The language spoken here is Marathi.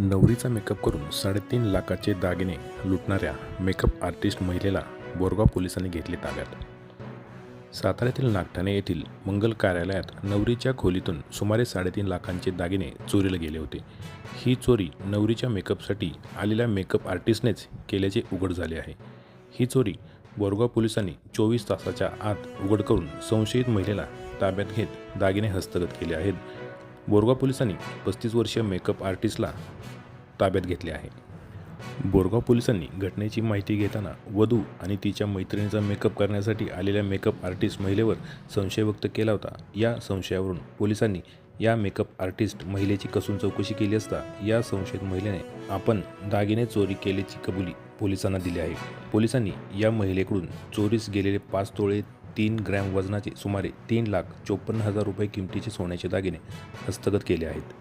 नवरीचा मेकअप करून साडेतीन लाखाचे दागिने लुटणाऱ्या मेकअप आर्टिस्ट महिलेला बोरगाव पोलिसांनी घेतले ताब्यात. साताऱ्यातील नागठाणे येथील मंगल कार्यालयात नवरीच्या खोलीतून सुमारे साडेतीन लाखांचे दागिने चोरीला गेले होते. ही चोरी नवरीच्या मेकअपसाठी आलेल्या मेकअप आर्टिस्टनेच केल्याचे उघड झाले आहे. ही चोरी बोरगाव पोलिसांनी चोवीस तासाच्या आत उघड करून संशयित महिलेला ताब्यात घेत दागिने हस्तगत केले आहेत. बोरगाव पोलिसांनी पस्तीस वर्षीय मेकअप आर्टिस्टला ताब्यात घेतले आहे. बोरगाव पोलिसांनी घटनेची माहिती घेताना वधू आणि तिच्या मैत्रिणीचा मेकअप करण्यासाठी आलेल्या मेकअप आर्टिस्ट महिलेवर संशय व्यक्त केला होता. या संशयावरून पोलिसांनी या मेकअप आर्टिस्ट महिलेची कसून चौकशी केली असता या संशयित महिलेने आपण दागिने चोरी केल्याची कबुली पोलिसांना दिली आहे. पोलिसांनी या महिलेकडून चोरीस गेलेले पाच तोळे तीन ग्रॅम वजनाचे सुमारे तीन लाख चोपन्न हजार रुपये किमतीचे सोन्याचे दागिने हस्तगत केले आहेत.